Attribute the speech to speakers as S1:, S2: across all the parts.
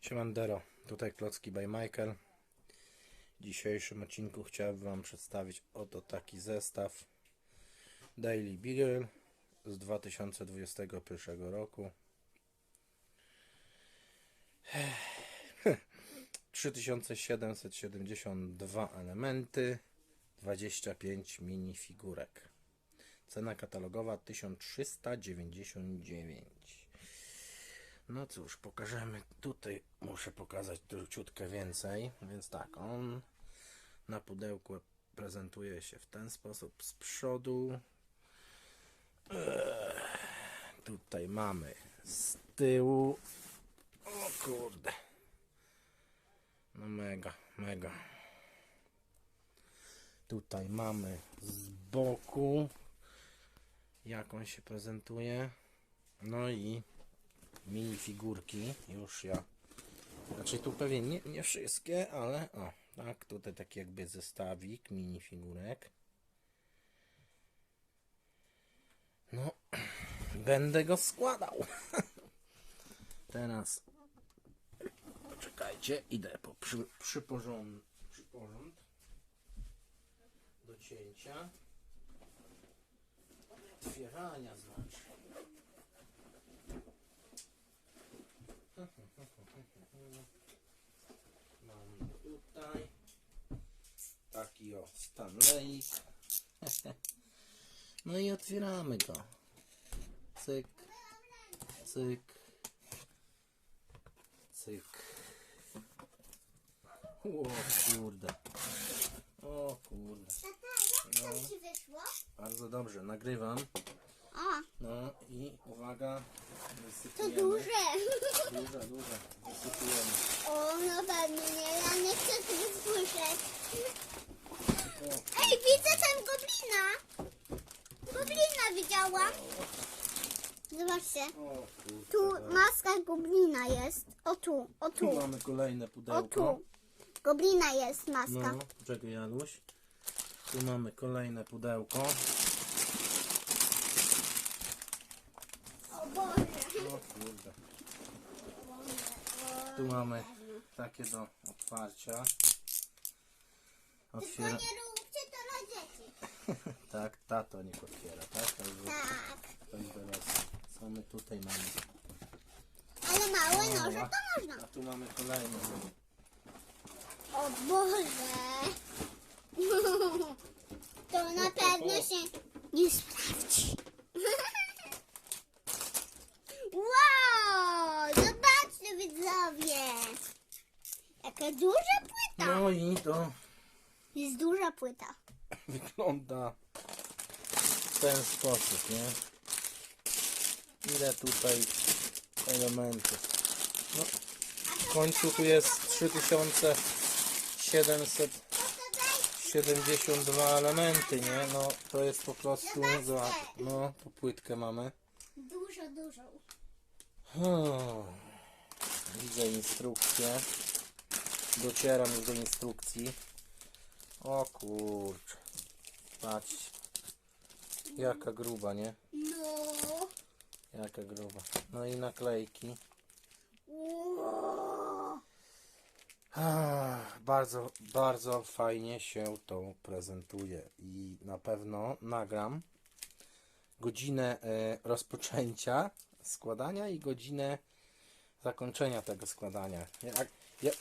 S1: Siemandero, tutaj Klocki by Michael. W dzisiejszym odcinku chciałbym Wam przedstawić oto taki zestaw Daily Beagle z 2021 roku. 3772 elementy, 25 minifigurek. Cena katalogowa 1399. No cóż, pokażemy. Tutaj muszę pokazać troszeczkę więcej. Więc tak, on na pudełku prezentuje się w ten sposób z przodu. Tutaj mamy z tyłu. O kurde. No mega, mega. Tutaj mamy z boku. Jak on się prezentuje. No i minifigurki. Już ja. Znaczy tu pewnie nie, nie wszystkie, ale o, tak, tutaj taki jakby zestawik minifigurek. No, będę go składał. Teraz czekajcie, idę po przy, przyporząd, przyporząd do cięcia. Otwierania znaczy. Mam tutaj taki o Stanley. No i otwieramy go. Cyk, cyk, cyk. O kurde. O kurde. No.
S2: tam ci wyszło?
S1: Bardzo dobrze, nagrywam. No i uwaga,
S2: to
S1: wysypujemy.
S2: duże.
S1: Duże, duże. Wysypujemy.
S2: O, no pewnie nie, ja nie chcę tego słyszeć. Ej, widzę tam goblina. Goblina widziałam. Zobaczcie,
S1: o
S2: tu
S1: tak.
S2: maska goblina jest. O tu, o
S1: Tu
S2: tu,
S1: mamy kolejne
S2: o
S1: pudełko.
S2: tu. Goblina jest maska.
S1: No, czekaj Januś. Tu mamy kolejne pudełko.
S2: O Boże.
S1: O kurde. Tu mamy takie do otwarcia.
S2: Tylko
S1: Otwiera...
S2: nie róbcie to na dzieci.
S1: Tak, tato niech otwiera, tak? Już,
S2: Tak.
S1: to już dorosły. Co my tutaj mamy?
S2: Ale małe noże to można.
S1: A tu mamy kolejne.
S2: O Boże. To na pewno się nie sprawdzi. Wow! Zobaczcie widzowie. Jaka duża płyta.
S1: No i to
S2: Jest duża płyta.
S1: wygląda w ten sposób, nie? Ile tutaj elementów? No, w końcu tu jest 3772 elementy, nie? No to jest po prostu za... No, tu płytkę mamy.
S2: Dużo, dużo.
S1: Hmm. Widzę instrukcję. Docieram już do instrukcji. O kurczę. Patrz. Jaka gruba, nie?
S2: No.
S1: Jaka gruba. No i naklejki. Ah, Bardzo, bardzo fajnie się to prezentuje i na pewno nagram godzinę e, rozpoczęcia składania i godzinę zakończenia tego składania. Jak, ja, e,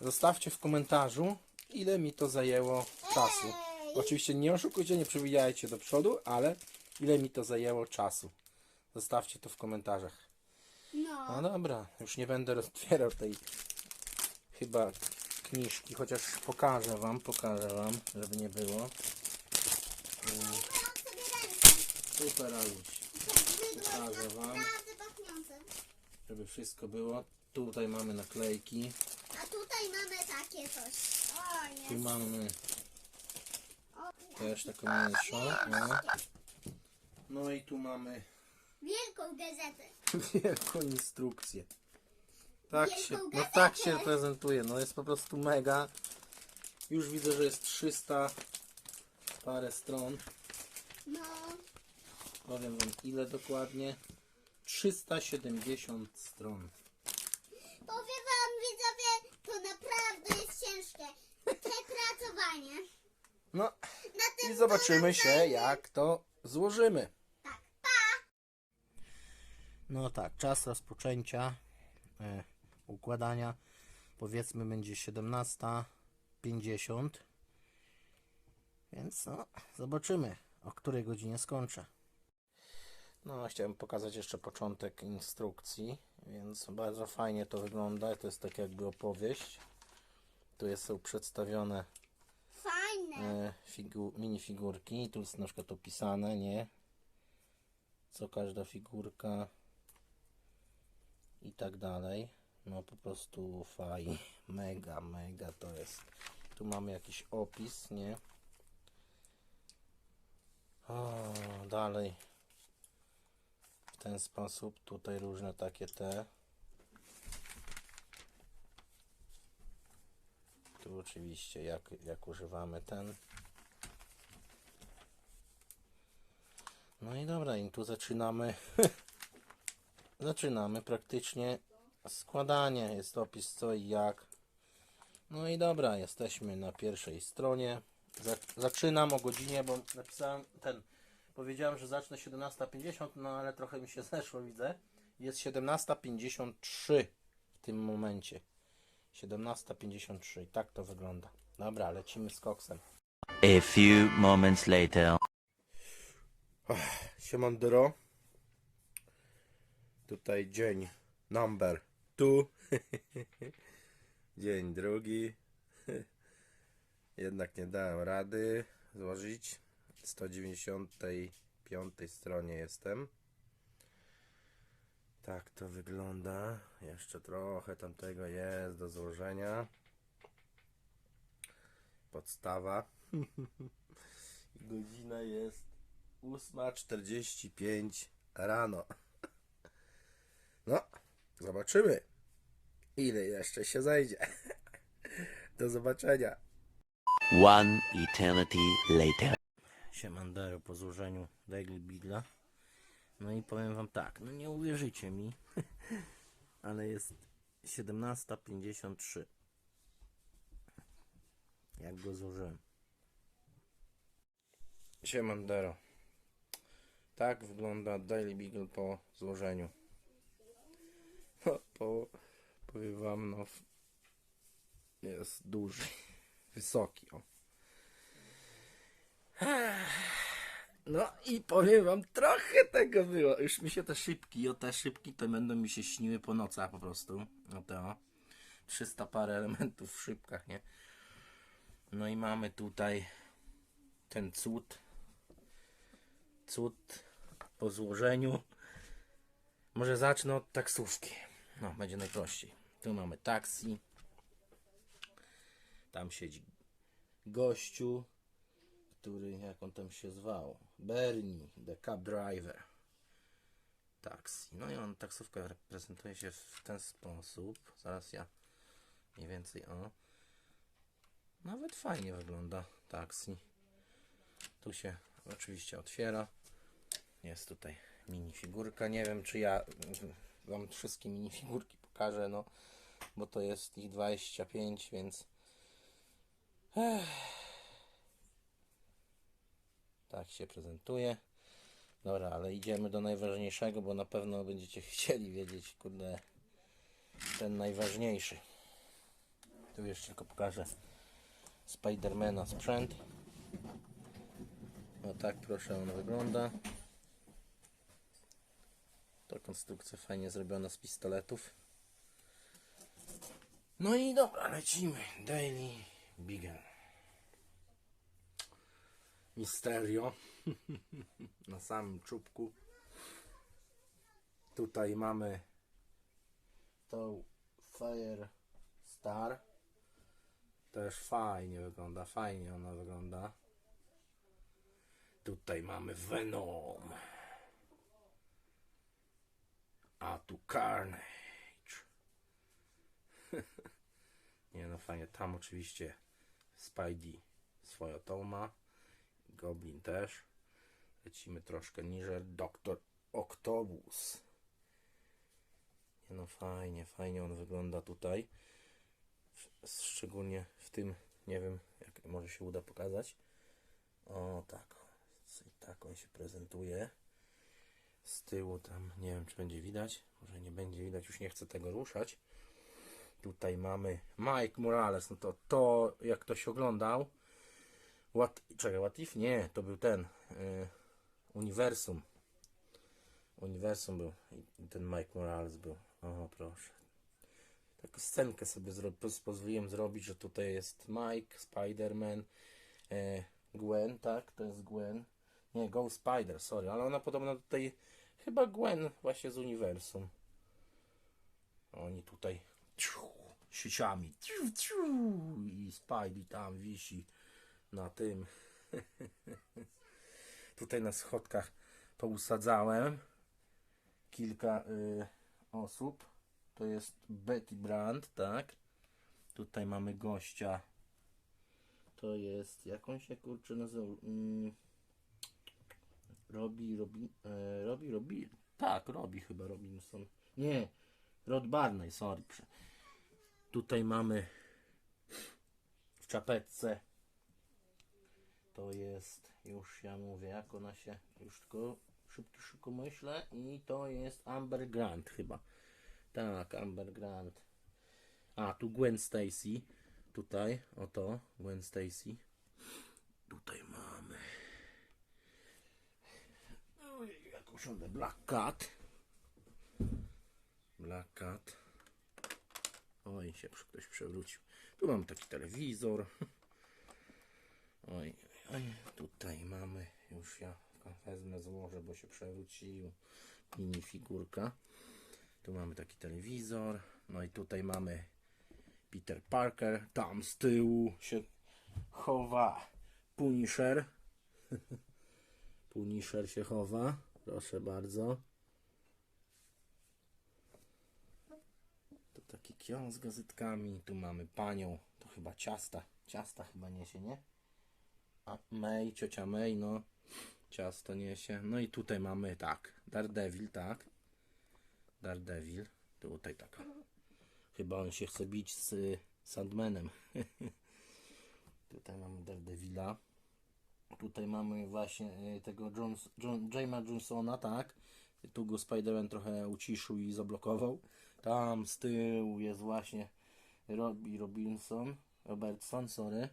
S1: zostawcie w komentarzu, ile mi to zajęło czasu. Oczywiście nie oszukujcie, nie przewijajcie do przodu, ale ile mi to zajęło czasu. Zostawcie to w komentarzach.
S2: No.
S1: No dobra, już nie będę otwierał tej chyba kniżki, chociaż pokażę wam, pokażę wam, żeby nie było. Super Aluś, pokażę wam, żeby wszystko było. Tutaj mamy naklejki,
S2: tutaj mamy takie coś. O,
S1: tu
S2: jest.
S1: mamy też taką mniejszą. No. no i tu mamy
S2: Wielką gazetę.
S1: wielką instrukcję. Tak się, no tak się prezentuje, no jest po prostu mega. Już widzę, że jest 300 parę stron.
S2: No.
S1: Powiem wam ile dokładnie. 370 stron.
S2: Powiem to naprawdę jest ciężkie. Te pracowanie.
S1: No
S2: Na tym
S1: i zobaczymy się, jak to złożymy.
S2: Tak, pa!
S1: No tak, czas rozpoczęcia e, układania powiedzmy będzie 17.50 więc no, zobaczymy o której godzinie skończę. No, chciałem pokazać jeszcze początek instrukcji, więc bardzo fajnie to wygląda. To jest tak jakby opowieść. Tu jest, są przedstawione
S2: Fajne.
S1: e, figu, minifigurki. Tu jest na przykład opisane, nie? Co każda figurka i tak dalej. No po prostu fajnie. Mega, mega to jest. Tu mamy jakiś opis, nie? O, dalej. Ten sposób. Tutaj różne takie te. Tu oczywiście jak, jak używamy ten. No i dobra, i tu zaczynamy. zaczynamy praktycznie składanie. Jest opis co i jak. No i dobra, jesteśmy na pierwszej stronie. Za- Zaczynam o godzinie, bo napisałem ten. Powiedziałem, że zacznę 17.50, no ale trochę mi się zeszło, widzę. Jest 17.53 w tym momencie. 17.53 i tak to wygląda. Dobra, lecimy z koksem.
S3: A few moments later.
S1: Siemandero. Tutaj dzień number two. dzień drugi. Jednak nie dałem rady złożyć. 195 stronie jestem. Tak to wygląda. Jeszcze trochę tamtego jest do złożenia. Podstawa. Godzina jest 8.45 rano. No, zobaczymy, ile jeszcze się zajdzie. Do zobaczenia.
S3: One eternity later.
S1: Siemandero po złożeniu Daily Bigla. No i powiem wam tak, no nie uwierzycie mi, ale jest 17.53. Jak go złożyłem. Siemandero. Tak wygląda Daily Beagle po złożeniu. No, po, powiem wam, no, jest duży, wysoki, o. No i powiem wam, trochę tego było. Już mi się te szybki, o te szybki to będą mi się śniły po nocach po prostu. No to o, 300 parę elementów w szybkach, nie? No i mamy tutaj ten cud. Cud po złożeniu. Może zacznę od taksówki. No, będzie najprościej. Tu mamy taksi. Tam siedzi gościu który, jak on tam się zwał, Bernie, the cab driver, taksi. No i on, taksówka prezentuje się w ten sposób. Zaraz ja mniej więcej, o. Nawet fajnie wygląda taksi. Tu się oczywiście otwiera. Jest tutaj minifigurka. Nie wiem, czy ja wam wszystkie minifigurki pokażę, no, bo to jest ich 25, więc Tak się prezentuje. Dobra, ale idziemy do najważniejszego, bo na pewno będziecie chcieli wiedzieć, kurde, ten najważniejszy. Tu jeszcze tylko pokażę Spidermana sprzęt. No tak, proszę, on wygląda. To konstrukcja fajnie zrobiona z pistoletów. No i dobra, lecimy. Daily Beagle. Misterio na samym czubku. Tutaj mamy tą Fire Star. Też fajnie wygląda, fajnie ona wygląda. Tutaj mamy Venom. A tu Carnage. Nie no fajnie, tam oczywiście Spidey swoją tą ma. Goblin też. Lecimy troszkę niżej. Doktor Octopus. Nie no fajnie, fajnie on wygląda tutaj. Szczególnie w tym, nie wiem, jak może się uda pokazać. O tak, tak on się prezentuje. Z tyłu tam, nie wiem czy będzie widać, może nie będzie widać, już nie chcę tego ruszać. Tutaj mamy Mike Morales, no to to jak ktoś oglądał. What, czekaj, What If? Nie, to był ten. Y, Uniwersum. Uniwersum był i ten Mike Morales był. O, proszę. Taką scenkę sobie zro- poz- pozwoliłem zrobić, że tutaj jest Mike, Spider-Man, e, Gwen, tak? To jest Gwen. Nie, Go Spider, sorry, ale ona podobna do tej chyba Gwen właśnie z Uniwersum. Oni tutaj ciu, sieciami ciu, ciu, i Spidey tam wisi na tym. tutaj na schodkach pousadzałem kilka y, osób. To jest Betty Brand, tak? Tutaj mamy gościa. To jest, jak on się kurczę? Mm, Robi, Robi, e, Robi, Robi, tak, Robi chyba Robinson. Nie, Rod Barney, sorry. Tutaj mamy w czapeczce. To jest, już ja mówię, jak ona się, już tylko szybko, szybko myślę. I to jest Amber Grant chyba. Tak, Amber Grant. A, tu Gwen Stacy. Tutaj, oto, Gwen Stacy. Tutaj mamy. Ojej, Jak usiądę. Black Cat. Black Cat. Oj, się ktoś przewrócił. Tu mamy taki telewizor. Oj, tutaj mamy. Już ja wezmę, złożę, bo się przewrócił. Mini figurka. Tu mamy taki telewizor. No i tutaj mamy Peter Parker. Tam z tyłu się chowa Punisher. Punisher się chowa. Proszę bardzo. To taki kiosk z gazetkami. Tu mamy panią. To chyba ciasta. Ciasta chyba niesie, nie? May, ciocia May, no. Ciasto niesie. No i tutaj mamy tak. Daredevil, tak. Daredevil. Tutaj taka. Chyba on się chce bić z y, Sandmanem. Tutaj mamy Daredevila. Tutaj mamy właśnie y, tego Jones, John, Johnsona, tak. Tu go Spider-Man trochę uciszył i zablokował. Tam z tyłu jest właśnie Robbie Robinson. Robertson, sorry.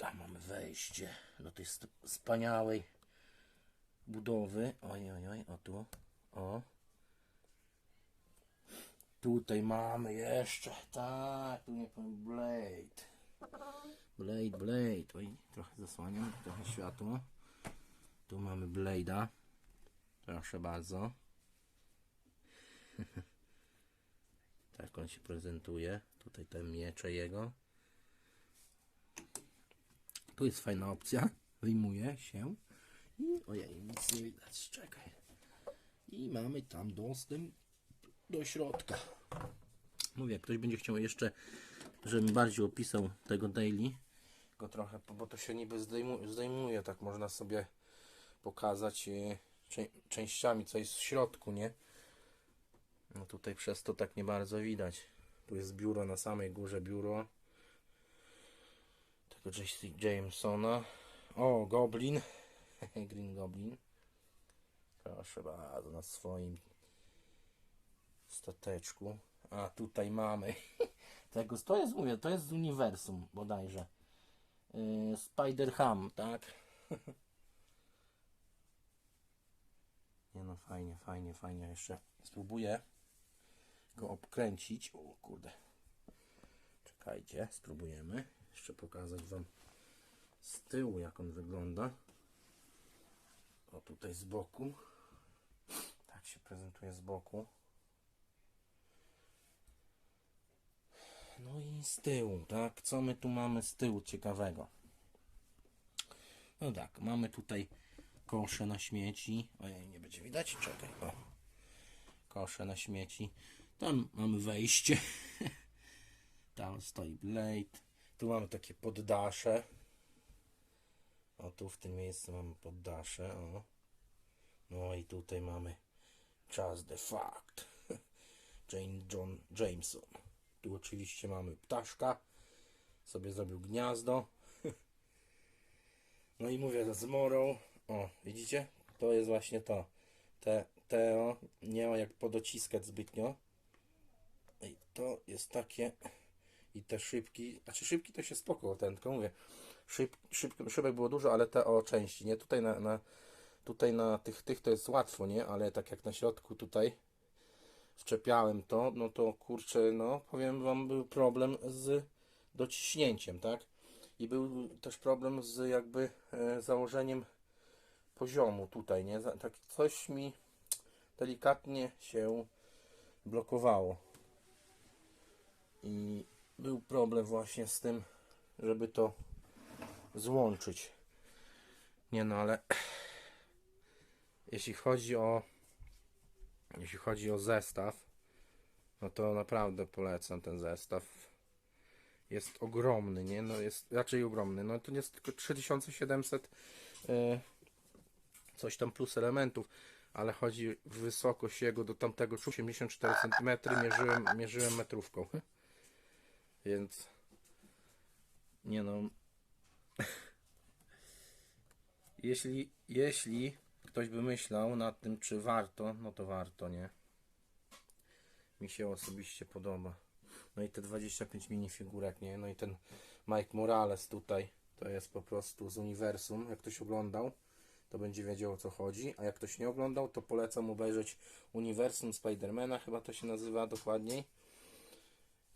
S1: Tam mamy wejście do tej wspaniałej budowy. Oj, oj, oj, o tu. O. Tutaj mamy jeszcze, tak, tu nie powiem, Blade. Blade, Blade. Oj, trochę zasłaniam, trochę światło. Tu mamy Blade'a. Proszę bardzo. tak on się prezentuje. Tutaj te miecze jego. Tu jest fajna opcja. Wyjmuje się. I ojej, nic nie widać. Czekaj. I mamy tam dostęp do środka. Mówię, jak ktoś będzie chciał jeszcze, żebym bardziej opisał tego daily, go trochę, bo to się niby zdejmuje, zdejmuje tak można sobie pokazać e, częściami, co jest w środku, nie? No tutaj przez to tak nie bardzo widać. Tu jest biuro na samej górze, biuro tego J.C. Jamesona. O, Goblin. Green Goblin. Proszę bardzo, na swoim stateczku. A tutaj mamy tego, to jest, mówię, to jest z uniwersum bodajże. Yy, Spider-Ham, tak? Nie no, fajnie, fajnie, fajnie. Jeszcze spróbuję go obkręcić. O kurde. Czekajcie, spróbujemy. Jeszcze pokazać Wam z tyłu, jak on wygląda. O tutaj z boku. Tak się prezentuje z boku. No i z tyłu, tak? Co my tu mamy z tyłu ciekawego? No tak, mamy tutaj kosze na śmieci. Ojej, nie będzie widać? Czekaj. O. Kosze na śmieci. Tam mamy wejście. Tam stoi Blade. Tu mamy takie poddasze. O, tu w tym miejscu mamy poddasze. O. No i tutaj mamy Just the fact. Jane John Jameson. Tu oczywiście mamy ptaszka. Sobie zrobił gniazdo. No i mówię z morą. O, widzicie? To jest właśnie to. Te, Teo nie ma jak podociskać zbytnio. I to jest takie. I te szybki. Znaczy szybki to się spoko, ten tylko mówię. Szyb, szyb, szybek było dużo, ale te o części, nie? Tutaj na, na, tutaj na tych, tych to jest łatwo, nie? Ale tak jak na środku tutaj wczepiałem to, no to kurczę, no powiem wam, był problem z dociśnięciem, tak? I był też problem z jakby e, założeniem poziomu tutaj, nie? Tak coś mi delikatnie się blokowało. I był problem właśnie z tym, żeby to złączyć. Nie no, ale jeśli chodzi o jeśli chodzi o zestaw, no to naprawdę polecam ten zestaw. Jest ogromny, nie? No jest raczej ogromny. No to jest tylko 3700 e, coś tam plus elementów, ale chodzi wysokość jego do tamtego 84 cm mierzyłem, mierzyłem metrówką. Więc nie no. Jeśli, jeśli ktoś by myślał nad tym, czy warto, no to warto, nie? Mi się osobiście podoba. No i te 25 minifigurek, nie? No i ten Mike Morales tutaj, to jest po prostu z uniwersum. Jak ktoś oglądał, to będzie wiedział o co chodzi. A jak ktoś nie oglądał, to polecam obejrzeć Uniwersum Spidermana, chyba to się nazywa dokładniej.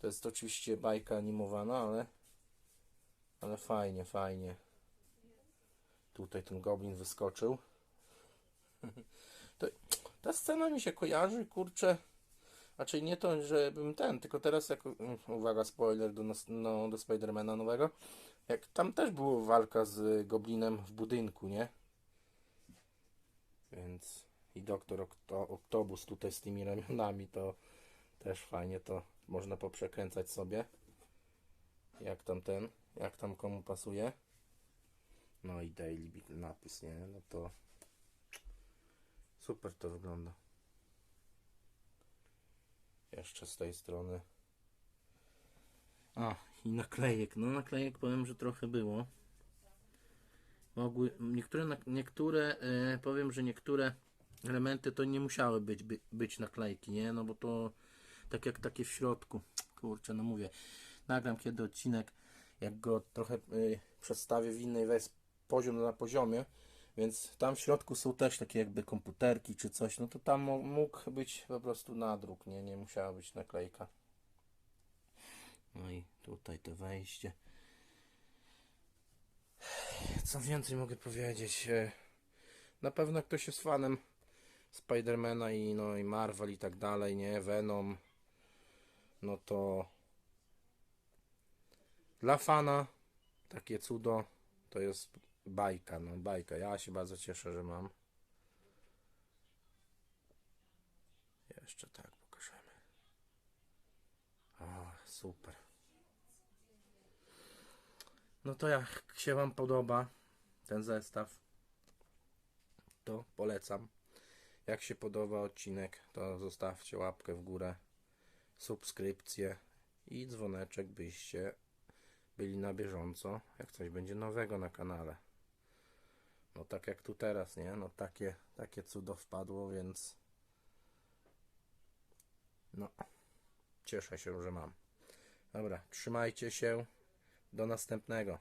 S1: To jest oczywiście bajka animowana, ale ale fajnie, fajnie. Tutaj ten goblin wyskoczył. To, ta scena mi się kojarzy, kurczę. Znaczy nie to, żebym ten, tylko teraz jak, uwaga, spoiler do, no, do Spidermana nowego, jak tam też była walka z goblinem w budynku, nie? Więc i doktor Okto, Oktobus tutaj z tymi ramionami, to też fajnie to można poprzekręcać sobie. Jak tam ten, jak tam komu pasuje. No i Daily Beatle napis, nie? No to super to wygląda. Jeszcze z tej strony. A, i naklejek. No naklejek powiem, że trochę było. Mogły, niektóre, niektóre e, powiem, że niektóre elementy to nie musiały być, by, być naklejki, nie? No bo to tak jak takie w środku. Kurczę, no mówię. Nagram kiedy odcinek, jak go trochę y, przedstawię w innej wersji, poziom na poziomie, więc tam w środku są też takie jakby komputerki czy coś, no to tam mógł być po prostu nadruk, nie? Nie musiała być naklejka. No i tutaj to wejście. Co więcej mogę powiedzieć? E, Na pewno ktoś jest fanem Spidermana i, no, i Marvel i tak dalej, nie? Venom, no to dla fana takie cudo to jest bajka, no bajka. Ja się bardzo cieszę, że mam. Jeszcze tak pokażemy. O, super. No to jak się Wam podoba ten zestaw, to polecam. Jak się podoba odcinek, to zostawcie łapkę w górę, subskrypcję i dzwoneczek, byście byli na bieżąco, jak coś będzie nowego na kanale. No tak jak tu teraz, nie? No takie, takie cudo wpadło, więc no cieszę się, że mam. Dobra, trzymajcie się. Do następnego.